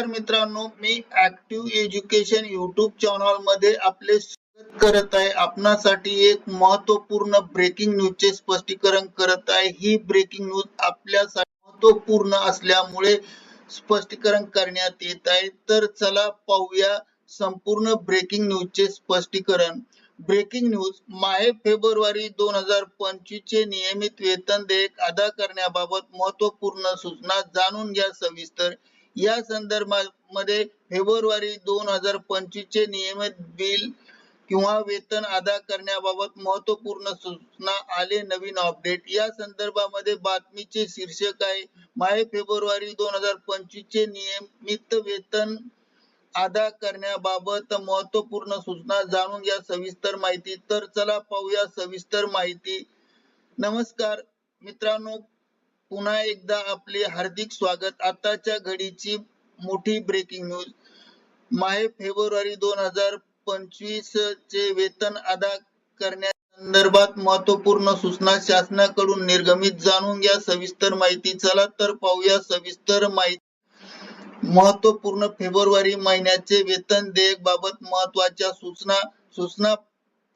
तर मित्रांनो मी ऍक्टिव्ह एज्युकेशन युट्यूब चॅनलमध्ये आपले स्वागत करत आहे. आपणासाठी एक महत्त्वपूर्ण ब्रेकिंग न्यूजचे स्पष्टीकरण करत आहे. ही ब्रेकिंग न्यूज आपल्यासाठी महत्त्वपूर्ण असल्यामुळे स्पष्टीकरण करण्यात येत आहे. तर चला पाहूया संपूर्ण ब्रेकिंग न्यूजचे स्पष्टीकरण. ब्रेकिंग न्यूज माहे फेब्रुवारी दोन हजार पंचवीस चे नियमित वेतन देयक अदा करण्याबाबत महत्त्वपूर्ण सूचना जाणून घ्या सविस्तर. या संदर्भामध्ये फेब्रुवारी दोन हजार पंचवीस चे नियमित बिल किंवा वेतन अदा करण्याबाबत महत्त्वपूर्ण सूचना आले नवीन अपडेट. या संदर्भामध्ये बातमीचे शीर्षक आहे माहे फेब्रुवारी दोन हजार पंचवीस चे नियमित वेतन अदा करण्याबाबत महत्त्वपूर्ण सूचना जाणून घ्या सविस्तर माहिती. तर चला पाहूया सविस्तर माहिती. नमस्कार मित्रांनो पुन्हा एकदा आपले हार्दिक स्वागत. आताच्या घडीची मोठी ब्रेकिंग न्यूज माहे फेब्रुवारी दोन हजार पंचवीस चे वेतन अदा करण्या संदर्भात महत्त्वपूर्ण सूचना शासनाकडून निर्गमित. जाणून घ्या सविस्तर माहिती. चला तर पाहूया सविस्तर माहिती. महत्त्वपूर्ण फेब्रुवारी महिन्याचे वेतन देयक बाबत महत्त्वाच्या सूचना सूचना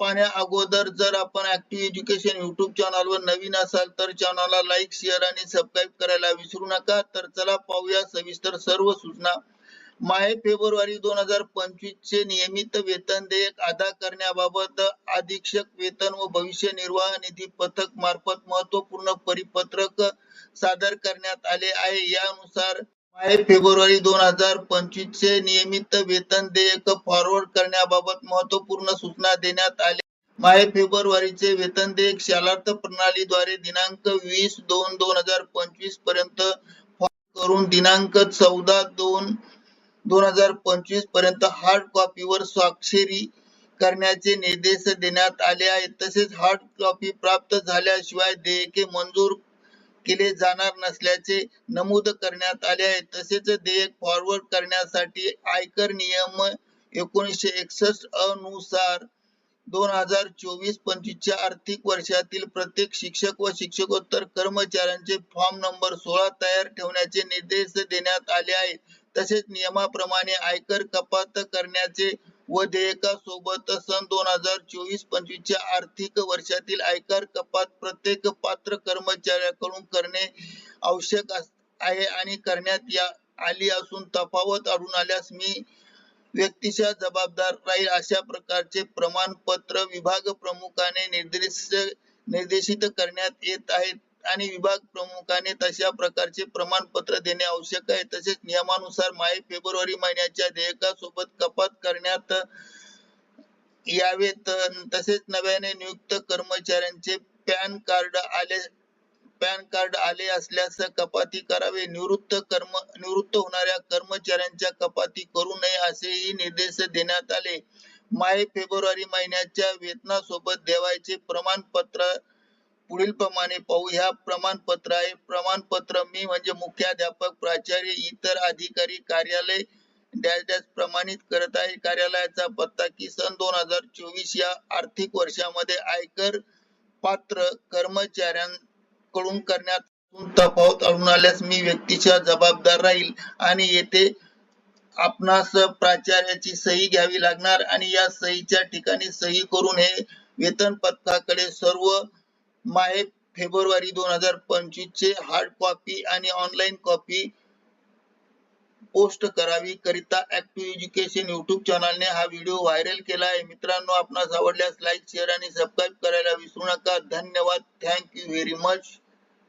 पाहण्या अगोदर जर आपण ऍक्टिव्ह एज्युकेशन युट्यूब चॅनल वर नवीन असाल तर चॅनलला लाईक शेअर आणि सबस्क्राईब करायला विसरू नका. तर चला पाहूया सविस्तर सर्व सूचना. माहे फेब्रुवारी दोन हजार पंचवीस चे नियमित वेतन देयक अदा करण्याबाबत अधीक्षक वेतन व भविष्य निर्वाह निधी पथक मार्फत महत्त्वपूर्ण परिपत्रक सादर करण्यात आले आहे. यानुसार माहे फेब्रुवारी दोन हजार पंचवीस चे नियमित वेतन देयक फॉरवर्ड करण्याबाबत महत्त्वपूर्ण सूचना देण्यात आल्या. माहे फेब्रुवारीचे वेतन देयक शालार्थ प्रणालीद्वारे दिनांक वीस दोन दोन हजार पंचवीसपर्यंत करून दिनांक चौदा दोन दोन हजार पंचवीसपर्यंत हार्ड कॉपीवर स्वाक्षरी करण्याचे निर्देश देण्यात आले आहेत. तसेच हार्ड कॉपी प्राप्त झाल्याशिवाय देयके मंजूर केले जाणार नसल्याचे नमूद करण्यात आले आहे. तसेच देयक फॉरवर्ड करण्यासाठी आयकर नियम एकोणीसशे एकसष्ट अनुसार दोन हजार चोवीस पंचवीसच्या आर्थिक वर्षातील प्रत्येक शिक्षक व शिक्षकोत्तर कर्मचाऱ्यांचे फॉर्म नंबर सोळा तयार ठेवण्याचे निर्देश देण्यात आले आहेत. तसेच नियमाप्रमाणे आयकर कपात करण्याचे व देयकासोबत सन दोन हजार चोवीस पंचवीसच्या आर्थिक वर्षातील आयकर कपात प्रत्येक पात्र कर्मचाऱ्याकडून करणे आवश्यक आहे आणि करण्यात या आली असून तफावत आढळून आल्यास मी व्यक्तीच्या जबाबदार राहील अशा प्रकारचे प्रमाणपत्र विभाग प्रमुखाने निर्देश निर्देशित करण्यात येत आहेत. आणि विभाग प्रमुखाने तशा प्रकारचे प्रमाणपत्र देणे आवश्यक आहे. तसेच नियमानुसार माहे फेब्रुवारी महिन्याच्या देयकासोबत कपात करण्यात यावेत. तसेच नव्याने नियुक्त कर्मचाऱ्यांचे पॅन कार्ड आले पॅन कार्ड आले असल्यास कपाती करावे. निवृत्त कर्म निवृत्त होणाऱ्या कर्मचाऱ्यांच्या कपाती करू नये असेही निर्देश देण्यात आले. माहे फेब्रुवारी महिन्याच्या वेतनासोबत देवायचे प्रमाणपत्र पुढील प्रमाणे पाहू. ह्या प्रमाणपत्र आहे प्रमाणपत्र मी म्हणजे मुख्याध्यापक प्राचार्य इतर अधिकारी कार्यालय डॅश डॅश प्रमाणित करत आहे. कार्यालयाचा पत्ता की सन दोन हजार चोवीस या आर्थिक वर्षामध्ये आयकर पात्र कर्मचाऱ्यांकडून करण्यात तफावत आढळून आल्यास मी व्यक्तीच्या जबाबदार राहील आणि येथे आपणास प्राचार्याची सही घ्यावी लागणार आणि या सहीच्या ठिकाणी सही करून हे वेतन पथकाकडे सर्व माहे फेब्रुवारी दोन हजार पंचवीस चे हार्ड कॉपी आणि ऑनलाईन कॉपी पोस्ट करावी करिता ऍक्टिव्ह एज्युकेशन युट्यूब चॅनलने हा व्हिडिओ व्हायरल केला आहे. मित्रांनो आपणास आवडल्यास लाईक शेअर आणि सबस्क्राईब करायला विसरू नका. धन्यवाद. Thank you very much